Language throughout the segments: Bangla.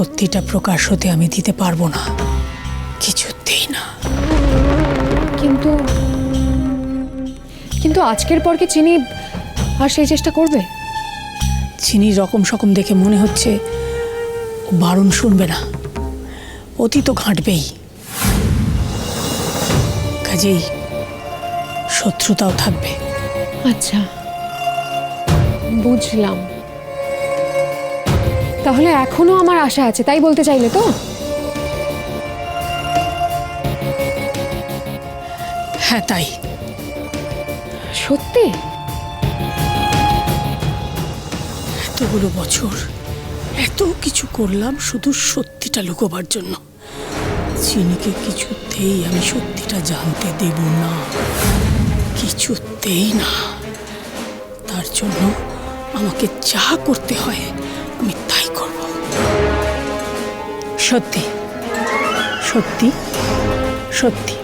সত্যিটা প্রকাশ হতে আমি দিতে পারব না। কিছুতেই না। কিন্তু কিন্তু আজকের পর কি চিনি আর সেই চেষ্টা করবে? চিনির রকম সকম দেখে মনে হচ্ছে ও বারণ শুনবে না। অতি তো ঘাঁটবেই। কাজেই শত্রুতাও থাকবে। আচ্ছা বুঝলাম। তাহলে এখনও আমার আশা আছে তাই বলতে চাইলে তো? হ্যাঁ তাই। সত্যি? এতগুলো বছর এত কিছু করলাম শুধু সত্যিটা লুকোবার জন্য। চিনিকে কিছুতেই আমি সত্যিটা জানতে দেব না। কিছুতেই না। তার জন্য আমাকে যা করতে হয় আমি তাই সত্যি। সত্যি। সত্যি।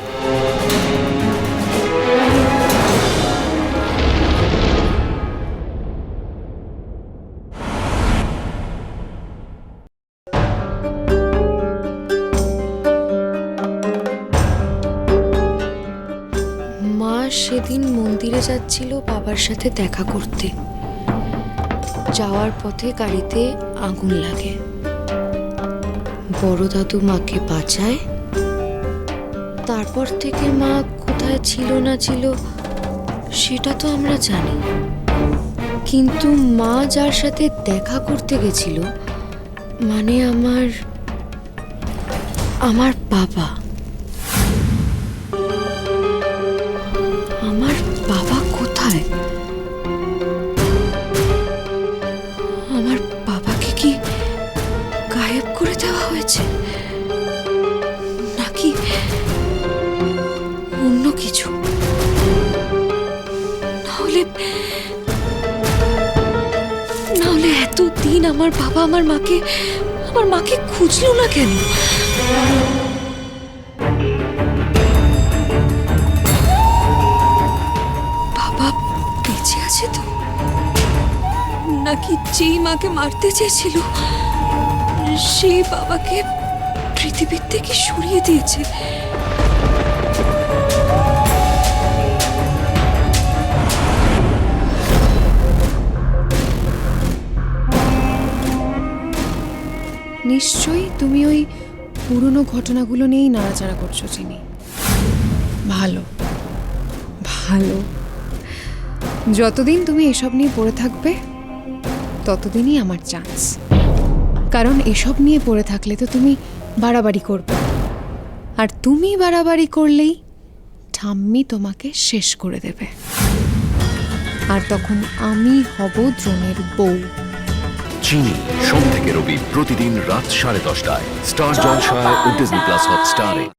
মা সেদিন মন্দিরে যাচ্ছিল বাবার সাথে দেখা করতে। যাওয়ার পথে গাড়িতে আগুন লাগে। বড় দাদু মাকে বাঁচায়। তারপর থেকে মা কোথায় ছিল না ছিল, সেটা তো আমরা জানি। কিন্তু মা যার সাথে দেখা করতে গেছিল মানে আমার আমার বাবা। হয়েছে নাকি অন্য কিছু? নাহলে নাহলে এতদিন আমার বাবা আমার মাকে আমার মাকে খুঁজলো না কেন? বাবা বেঁচে আছে তো? নাকি যেই মাকে মারতে চেয়েছিল সেই বাবাকে পৃথিবীর থেকে সরিয়ে দিয়েছে। নিশ্চয়ই তুমি ওই পুরনো ঘটনাগুলো নিয়েই নাড়াচাড়া করছ, চিনি। ভালো। ভালো। যতদিন তুমি এসব নিয়ে পড়ে থাকবে, ততদিনই আমার চান্স কারণ এসব নিয়ে পড়ে থাকলে তো তুমি বাড়াবাড়ি করবে। আর তুমি বাড়াবাড়ি করলেই ঠাম্মি তোমাকে শেষ করে দেবে। আর তখন আমি হব দ্রোণের বউ। চিনি, সোম থেকে রবি প্রতিদিন রাত সাড়ে দশটায়। স্টার জলসায় ও ডিজনি প্লাস হটস্টারে।